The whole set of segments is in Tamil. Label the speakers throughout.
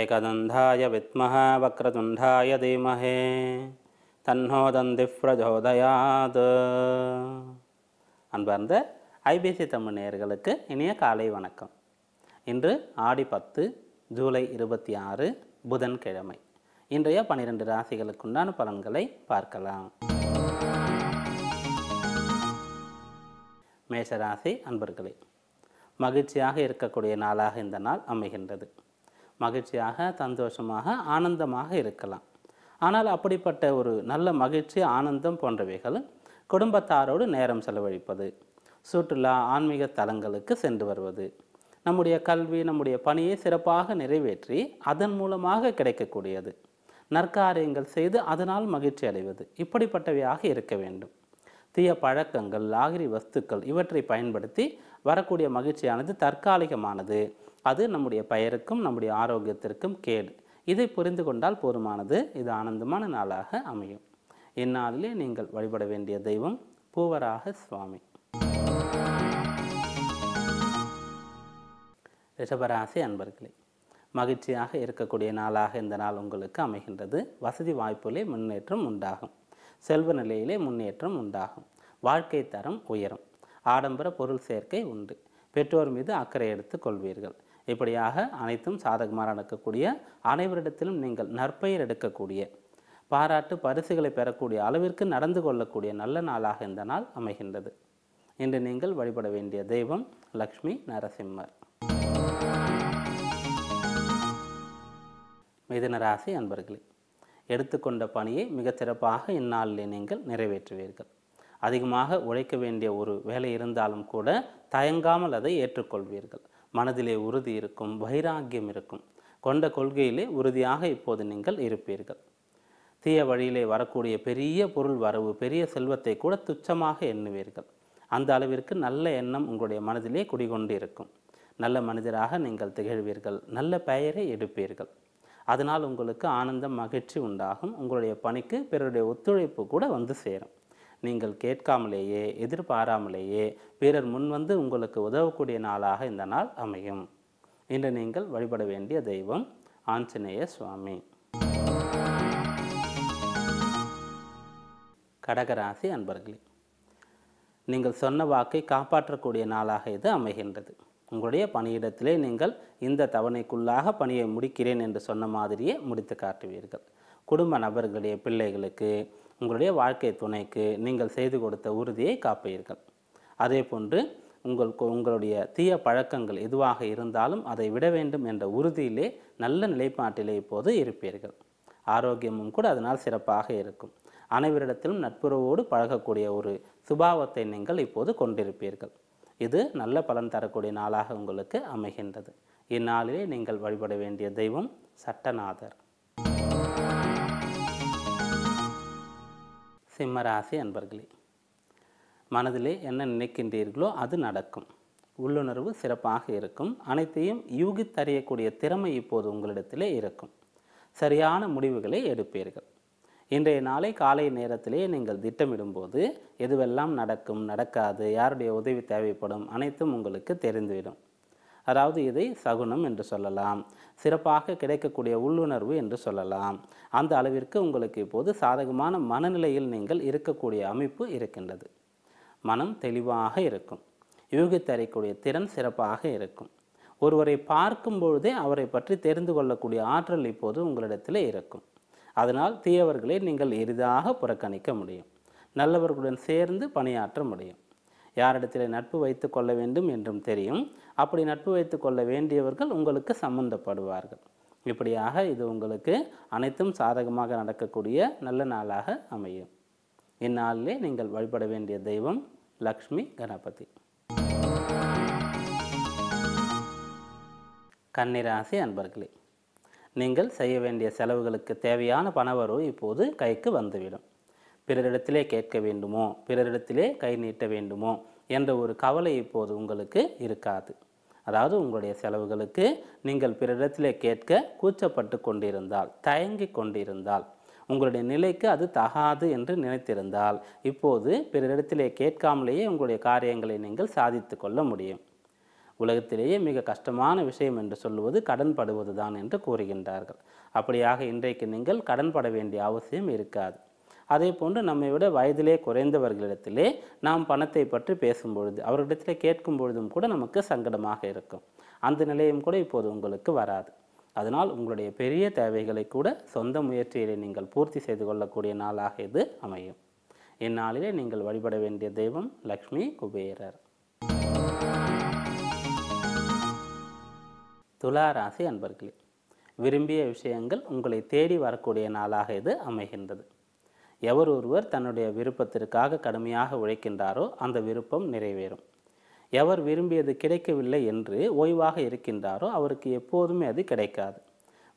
Speaker 1: ॐ एकदन्धाय विद्मः वक्रतुण्डाय धीमहे தன்னோ தந்தி பிரஜோதயாத் அன்பார்ந்த ஐபிசி தமிழ் நேயர்களுக்கு இனிய காலை வணக்கம் இன்று ஆடி பத்து ஜூலை இருபத்தி ஆறு புதன்கிழமை இன்றைய பன்னிரெண்டு ராசிகளுக்குண்டான பலன்களை பார்க்கலாம் மேஷராசி அன்பர்களே மகிழ்ச்சியாக இருக்கக்கூடிய நாளாக இந்த நாள் அமைகின்றது மகிழ்ச்சியாக சந்தோஷமாக ஆனந்தமாக இருக்கலாம். ஆனால் அப்படிப்பட்ட ஒரு நல்ல மகிழ்ச்சி ஆனந்தம் போன்றவைகள் குடும்பத்தாரோடு நேரம் செலவழிப்பது சுற்றுலா ஆன்மீக தலங்களுக்கு சென்று வருவது நம்முடைய கல்வி நம்முடைய பணியை சிறப்பாக நிறைவேற்றி அதன் மூலமாக கிடைக்கக்கூடியது. நற்காரியங்கள் செய்து அதனால் மகிழ்ச்சி அடைவது இப்படிப்பட்டவையாக இருக்க வேண்டும். தீய பழக்கங்கள் லாகிரி வஸ்துக்கள் இவற்றை பயன்படுத்தி வரக்கூடிய மகிழ்ச்சியானது தற்காலிகமானது. அது நம்முடைய பெயருக்கும் நம்முடைய ஆரோக்கியத்திற்கும் கேடு. இதை புரிந்து கொண்டால் போதுமானது. இது ஆனந்தமான நாளாக அமையும். இந்நாளிலே நீங்கள் வழிபட வேண்டிய தெய்வம் பூவராக சுவாமி. ரிஷபராசி அன்பர்களே மகிழ்ச்சியாக இருக்கக்கூடிய நாளாக இந்த நாள் உங்களுக்கு அமைகின்றது. வசதி வாய்ப்புகளே முன்னேற்றம் உண்டாகும். செல்வ நிலையிலே முன்னேற்றம் உண்டாகும். வாழ்க்கை தரம் உயரும். ஆடம்பர பொருள் சேர்க்கை உண்டு. பெற்றோர் மீது அக்கறை எடுத்துக் கொள்வீர்கள். இப்படியாக அனைத்தும் சாதகமாக நடக்கக்கூடிய அனைவரிடத்திலும் நீங்கள் நற்பெயர் எடுக்கக்கூடிய பாராட்டு பரிசுகளை பெறக்கூடிய அளவிற்கு நடந்து கொள்ளக்கூடிய நல்ல நாளாக இந்த நாள் அமைகின்றது. இன்று நீங்கள் வழிபட வேண்டிய தெய்வம் லக்ஷ்மி நரசிம்மர். மிதனராசி அன்பர்களே எடுத்துக்கொண்ட பணியை மிகச்சிறப்பாக இந்நாளிலே நீங்கள் நிறைவேற்றுவீர்கள். அதிகமாக உழைக்க வேண்டிய ஒரு வேலை இருந்தாலும் கூட தயங்காமல் அதை ஏற்றுக்கொள்வீர்கள். மனதிலே உறுதி இருக்கும் வைராக்கியம் இருக்கும். கொண்ட கொள்கையிலே உறுதியாக இப்போது நீங்கள் இருப்பீர்கள். தீய வழியிலே வரக்கூடிய பெரிய பொருள் வரவு பெரிய செல்வத்தை கூட துச்சமாக எண்ணுவீர்கள். அந்த அளவிற்கு நல்ல எண்ணம் உங்களுடைய மனதிலே குடிகொண்டு இருக்கும் நல்ல மனிதராக நீங்கள் திகழ்வீர்கள். நல்ல பெயரை எடுப்பீர்கள். அதனால் உங்களுக்கு ஆனந்தம் மகிழ்ச்சி உண்டாகும். உங்களுடைய பணிக்கு பிறருடைய ஒத்துழைப்பு கூட வந்து சேரும். நீங்கள் கேட்காமலேயே எதிர்பாராமலேயே பிறர் முன்வந்து உங்களுக்கு உதவக்கூடிய நாளாக இந்த நாள் அமையும். இன்று நீங்கள் வழிபட வேண்டிய தெய்வம் ஆஞ்சநேய சுவாமி. கடகராசி அன்பர்களே நீங்கள் சொன்ன வாக்கை காப்பாற்றக்கூடிய நாளாக இது அமைகின்றது. உங்களுடைய பணியிடத்திலே நீங்கள் இந்த தவணைக்குள்ளாக பணியை முடிக்கிறேன் என்று சொன்ன மாதிரியே முடித்து காட்டுவீர்கள். குடும்ப நபர்களுடைய பிள்ளைகளுக்கு உங்களுடைய வாழ்க்கை துணைக்கு நீங்கள் செய்து கொடுத்த உறுதியை காப்பீர்கள். அதே போன்று உங்கள் உங்களுடைய தீய பழக்கங்கள் எதுவாக இருந்தாலும் அதை விட வேண்டும் என்ற உறுதியிலே நல்ல நிலைப்பாட்டிலே இப்போது இருப்பீர்கள். ஆரோக்கியமும் கூட அதனால் சிறப்பாக இருக்கும். அனைவரிடத்திலும் நட்புறவோடு பழகக்கூடிய ஒரு சுபாவத்தை நீங்கள் இப்போது கொண்டிருப்பீர்கள். இது நல்ல பலன் தரக்கூடிய நாளாக உங்களுக்கு அமைகின்றது. இந்நாளிலே நீங்கள் வழிபட வேண்டிய தெய்வம் சட்டநாதர். சிம்மராசி அன்பர்களே மனதிலே என்ன நினைக்கின்றீர்களோ அது நடக்கும். உள்ளுணர்வு சிறப்பாக இருக்கும். அனைத்தையும் யூகித்தறியக்கூடிய திறமை இப்போது உங்களிடத்திலே இருக்கும். சரியான முடிவுகளை எடுப்பீர்கள். இன்றைய நாளை காலை நேரத்திலே நீங்கள் திட்டமிடும்போது எதுவெல்லாம் நடக்கும் நடக்காது யாருடைய உதவி தேவைப்படும் அனைத்தும் உங்களுக்கு தெரிந்துவிடும். அதாவது இதை சகுனம் என்று சொல்லலாம். சிறப்பாக கிடைக்கக்கூடிய உள்ளுணர்வு என்று சொல்லலாம். அந்த அளவிற்கு உங்களுக்கு இப்போது சாதகமான மனநிலையில் நீங்கள் இருக்கக்கூடிய அமைப்பு இருக்கின்றது. மனம் தெளிவாக இருக்கும். யூகித்தறிக்கூடிய திறன் சிறப்பாக இருக்கும். ஒருவரை பார்க்கும் பொழுதே அவரை பற்றி தெரிந்து கொள்ளக்கூடிய ஆற்றல் இப்போது உங்களிடத்தில் இருக்கும். அதனால் தீயவர்களை நீங்கள் எளிதாக புறக்கணிக்க முடியும். நல்லவர்களுடன் சேர்ந்து பணியாற்ற முடியும். யாரிடத்தில் நட்பு வைத்து கொள்ள வேண்டும் என்றும் தெரியும். அப்படி நட்பு வைத்து கொள்ள வேண்டியவர்கள் உங்களுக்கு சம்பந்தப்படுவார்கள். இப்படியாக இது உங்களுக்கு அனைத்தும் சாதகமாக நடக்கக்கூடிய நல்ல நாளாக அமையும். இந்நாளிலே நீங்கள் வழிபட வேண்டிய தெய்வம் லக்ஷ்மி கணபதி. கன்னிராசி அன்பர்களே நீங்கள் செய்ய வேண்டிய செலவுகளுக்கு தேவையான பணவரவு இப்போது கைக்கு வந்துவிடும். பிறரிடத்திலே கேட்க வேண்டுமோ? பிறரிடத்திலே கை நீட்ட வேண்டுமோ? என்ற ஒரு கவலை இப்போது உங்களுக்கு இருக்காது. அதாவது உங்களுடைய செலவுகளுக்கு நீங்கள் பிறரிடத்திலே கேட்க கூச்சப்பட்டு கொண்டிருந்தால் தயங்கி கொண்டிருந்தால் உங்களுடைய நிலைக்கு அது தகாது என்று நினைத்திருந்தால் இப்போது பிறரிடத்திலே கேட்காமலேயே உங்களுடைய காரியங்களை நீங்கள் சாதித்து கொள்ள முடியும். உலகத்திலேயே மிக கஷ்டமான விஷயம் என்று சொல்லுவது கடன்படுவது தான் என்று கூறுகின்றார்கள். அப்படியாக இன்றைக்கு நீங்கள் கடன்பட வேண்டிய அவசியம் இருக்காது. அதே போன்று நம்மை விட வயதிலே குறைந்தவர்களிடத்திலே நாம் பணத்தை பற்றி பேசும்பொழுது அவர்களிடத்திலே கேட்கும் பொழுதும் கூட நமக்கு சங்கடமாக இருக்கும். அந்த நிலையும் கூட இப்போது உங்களுக்கு வராது. அதனால் உங்களுடைய பெரிய தேவைகளை கூட சொந்த முயற்சியிலே நீங்கள் பூர்த்தி செய்து கொள்ளக்கூடிய நாளாக இது அமையும். இந்நாளிலே நீங்கள் வழிபட வேண்டிய தெய்வம் லக்ஷ்மி குபேரர். துலா ராசி அன்பர்களே விரும்பிய விஷயங்கள் உங்களை தேடி வரக்கூடிய நாளாக இது அமைகின்றது. எவர் ஒருவர் தன்னுடைய விருப்பத்திற்காக கடுமையாக உழைக்கின்றாரோ அந்த விருப்பம் நிறைவேறும். எவர் விரும்பியது கிடைக்கவில்லை என்று ஓய்வாக இருக்கின்றாரோ அவருக்கு எப்போதுமே அது கிடைக்காது.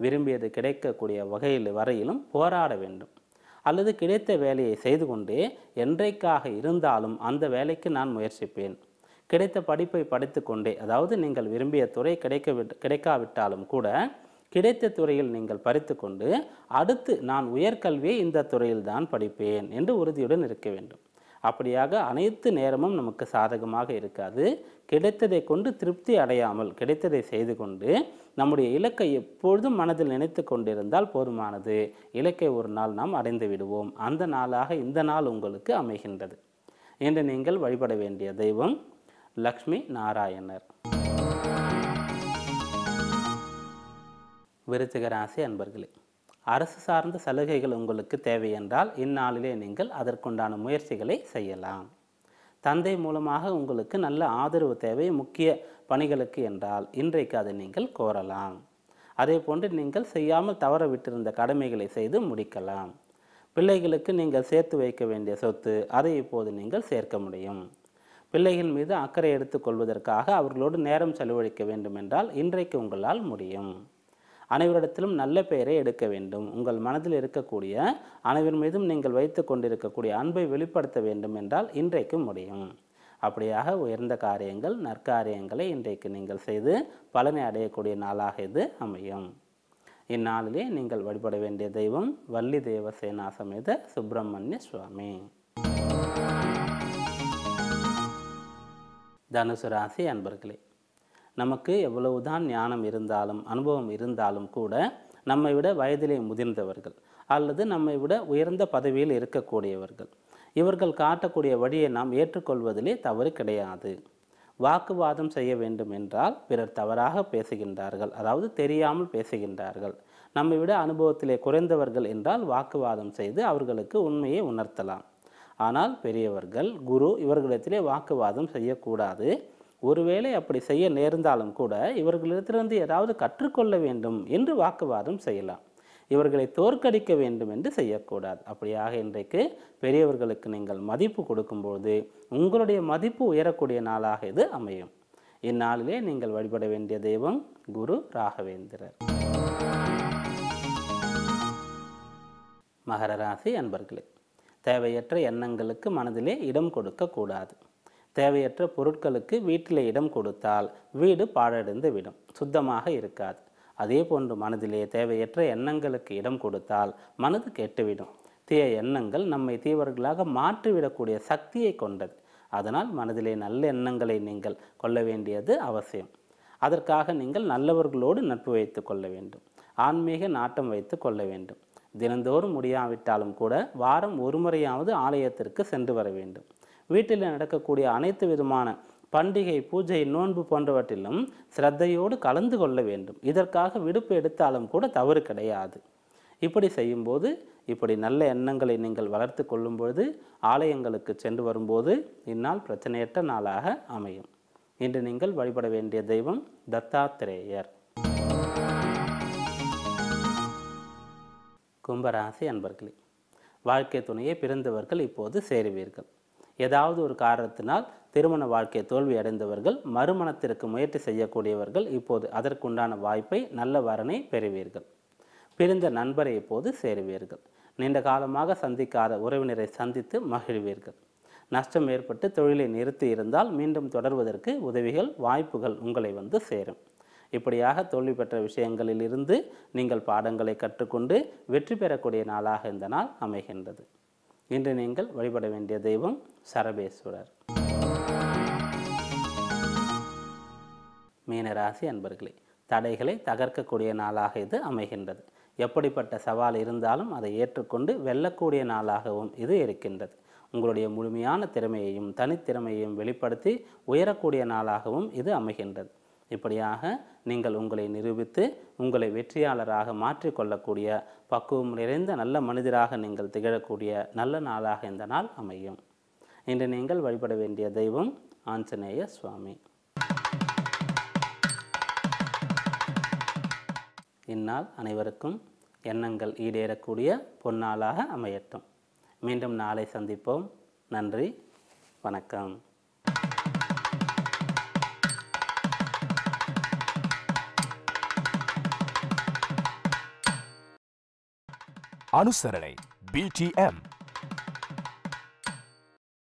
Speaker 1: விரும்பியது கிடைக்கக்கூடிய வகையில் வரையிலும் போராட வேண்டும். அல்லது கிடைத்த வேலையை செய்து கொண்டே என்றைக்காக இருந்தாலும் அந்த வேலைக்கு நான் முயற்சிப்பேன். கிடைத்த படிப்பை படித்து கொண்டே அதாவது நீங்கள் விரும்பிய துறை கிடைக்க கிடைக்காவிட்டாலும் கூட கிடைத்த துறையில் நீங்கள் பறித்து கொண்டு அடுத்து நான் உயர்கல்வியை இந்த துறையில் தான் படிப்பேன் என்று உறுதியுடன் இருக்க வேண்டும். அப்படியாக அனைத்து நேரமும் நமக்கு சாதகமாக இருக்காது. கிடைத்ததை கொண்டு திருப்தி அடையாமல் கிடைத்ததை செய்து கொண்டு நம்முடைய இலக்கை எப்பொழுதும் மனதில் நினைத்து கொண்டிருந்தால் போதுமானது. இலக்கை ஒரு நாள் நாம் அடைந்து விடுவோம். அந்த நாளாக இந்த நாள் உங்களுக்கு அமைகின்றது. என்று நீங்கள் வழிபட வேண்டிய தெய்வம் லக்ஷ்மி நாராயணர். விருச்சிக ராசி அன்பர்களே அரசு சார்ந்த சலுகைகள் உங்களுக்கு தேவை என்றால் இந்நாளிலே நீங்கள் அதற்குண்டான முயற்சிகளை செய்யலாம். தந்தை மூலமாக உங்களுக்கு நல்ல ஆதரவு தேவை முக்கிய பணிகளுக்கு என்றால் இன்றைக்கு அதை நீங்கள் கோரலாம். அதே போன்று நீங்கள் செய்யாமல் தவற விட்டிருந்த கடமைகளை செய்து முடிக்கலாம். பிள்ளைகளுக்கு நீங்கள் சேர்த்து வைக்க வேண்டிய சொத்து அதை இப்போது நீங்கள் சேர்க்க முடியும். பிள்ளைகள் மீது அக்கறை எடுத்துக்கொள்வதற்காக அவர்களோடு நேரம் செலவழிக்க வேண்டும் என்றால் இன்றைக்கு உங்களால் முடியும். அனைவரிடத்திலும் நல்ல பெயரை எடுக்க வேண்டும். உங்கள் மனதில் இருக்கக்கூடிய அனைவர் மீதும் நீங்கள் வைத்து கொண்டிருக்கக்கூடிய அன்பை வெளிப்படுத்த வேண்டும் என்றால் இன்றைக்கு முடியும். அப்படியாக உயர்ந்த காரியங்கள் நற்காரியங்களை இன்றைக்கு நீங்கள் செய்து பலனை அடையக்கூடிய நாளாக இது அமையும். இந்நாளிலே நீங்கள் வழிபட வேண்டிய தெய்வம் வள்ளி தேவசேனா சமேத சுப்பிரமணிய சுவாமி. தனுசு ராசி அன்பர்களே நமக்கு எவ்வளவுதான் ஞானம் இருந்தாலும் அனுபவம் இருந்தாலும் கூட நம்மை விட வயதிலே முதிர்ந்தவர்கள் அல்லது நம்மை விட உயர்ந்த பதவியில் இருக்கக்கூடியவர்கள். இவர்கள் காட்டக்கூடிய வழியை நாம் ஏற்றுக்கொள்வதிலே தவறு கிடையாது. வாக்குவாதம் செய்ய வேண்டும் என்றால் பிறர் தவறாக பேசுகின்றார்கள். அதாவது தெரியாமல் பேசுகின்றார்கள். நம்மை விட அனுபவத்திலே குறைந்தவர்கள் என்றால் வாக்குவாதம் செய்து அவர்களுக்கு உண்மையை உணர்த்தலாம். ஆனால் பெரியவர்கள் குரு இவர்களிடத்திலே வாக்குவாதம் செய்யக்கூடாது. ஒருவேளை அப்படி செய்ய நேர்ந்தாலும் கூட இவர்களிடத்திலிருந்து ஏதாவது கற்றுக்கொள்ள வேண்டும் என்று வாக்குவாதம் செய்யலாம். இவர்களை தோற்கடிக்க வேண்டும் என்று செய்யக்கூடாது. அப்படியாக இன்றைக்கு பெரியவர்களுக்கு நீங்கள் மதிப்பு கொடுக்கும்போது உங்களுடைய மதிப்பு உயரக்கூடிய நாளாக இது அமையும். இந்நாளிலே நீங்கள் வழிபட வேண்டிய தெய்வம் குரு ராகவேந்திரர். மகர ராசி அன்பர்களே தேவையற்ற எண்ணங்களுக்கு மனதிலே இடம் கொடுக்கக்கூடாது. தேவையற்ற பொருட்களுக்கு வீட்டில் இடம் கொடுத்தால் வீடு பாழடைந்து விடும் சுத்தமாக இருக்காது. அதே போன்று மனதிலே தேவையற்ற எண்ணங்களுக்கு இடம் கொடுத்தால் மனது கெட்டுவிடும். தீய எண்ணங்கள் நம்மை தீவர்களாக மாற்றிவிடக்கூடிய சக்தியை கொண்டது. அதனால் மனதிலே நல்ல எண்ணங்களை நீங்கள் கொள்ள வேண்டியது அவசியம். அதற்காக நீங்கள் நல்லவர்களோடு நட்பு வைத்து கொள்ள வேண்டும். ஆன்மீக நாட்டம் வைத்து கொள்ள வேண்டும். தினந்தோறும் முடியாவிட்டாலும் கூட வாரம் ஒரு முறையாவது ஆலயத்திற்கு சென்று வர வேண்டும். வீட்டில் நடக்கக்கூடிய அனைத்து விதமான பண்டிகை பூஜை நோன்பு போன்றவற்றிலும் சிரத்தையோடு கலந்து கொள்ள வேண்டும். இதற்காக விடுப்பு எடுத்தாலும் கூட தவறு கிடையாது. இப்படி செய்யும்போது இப்படி நல்ல எண்ணங்களை நீங்கள் வளர்த்து கொள்ளும்பொழுது ஆலயங்களுக்கு சென்று வரும்போது இந்நாள் பிரச்சனையற்ற நாளாக அமையும். இன்று நீங்கள் வழிபட வேண்டிய தெய்வம் தத்தாத்திரேயர். கும்பராசி அன்பர்களே வாழ்க்கை துணையை பிறந்தவர்கள் இப்போது சேருவீர்கள். ஏதாவது ஒரு காரணத்தினால் திருமண வாழ்க்கை தோல்வி அடைந்தவர்கள் மறுமணத்திற்கு முயற்சி செய்யக்கூடியவர்கள் இப்போது அதற்குண்டான வாய்ப்பை நல்ல வரனை பெறுவீர்கள். பிரிந்த நண்பரை இப்போது சேருவீர்கள். நீண்ட காலமாக சந்திக்காத உறவினரை சந்தித்து மகிழ்வீர்கள். நஷ்டம் ஏற்பட்டு தொழிலை நிறுத்தி இருந்தால் மீண்டும் தொடர்வதற்கு உதவிகள் வாய்ப்புகள் உங்களை வந்து சேரும். இப்படியாக தோல்வி பெற்ற விஷயங்களில் இருந்து நீங்கள் பாடங்களை கற்றுக்கொண்டு வெற்றி பெறக்கூடிய நாளாக இந்த நாள் அமைகின்றது. இன்று நீங்கள் வழிபட வேண்டிய தெய்வம் சரபேஸ்வரர். மீனராசி அன்பர்களே தடைகளை தகர்க்கக்கூடிய நாளாக இது அமைகின்றது. எப்படிப்பட்ட சவால் இருந்தாலும் அதை ஏற்றுக்கொண்டு வெல்லக்கூடிய நாளாகவும் இது இருக்கின்றது. உங்களுடைய முழுமையான திறமையையும் தனித்திறமையையும் வெளிப்படுத்தி உயரக்கூடிய நாளாகவும் இது அமைகின்றது. இப்படியாக நீங்கள் உங்களை நிரூபித்து உங்களை வெற்றியாளராக மாற்றிக்கொள்ளக்கூடிய பக்குவம் நிறைந்த நல்ல மனிதராக நீங்கள் திகழக்கூடிய நல்ல நாளாக இந்த நாள் அமையும். இன்று நீங்கள் வழிபட வேண்டிய தெய்வம் ஆஞ்சநேய சுவாமி. இந்நாள் அனைவருக்கும் எண்ணங்கள் ஈடேறக்கூடிய பொன்னாளாக அமையட்டும். மீண்டும் நாளை சந்திப்போம். நன்றி. வணக்கம்.
Speaker 2: අනුස්සරණයි BTM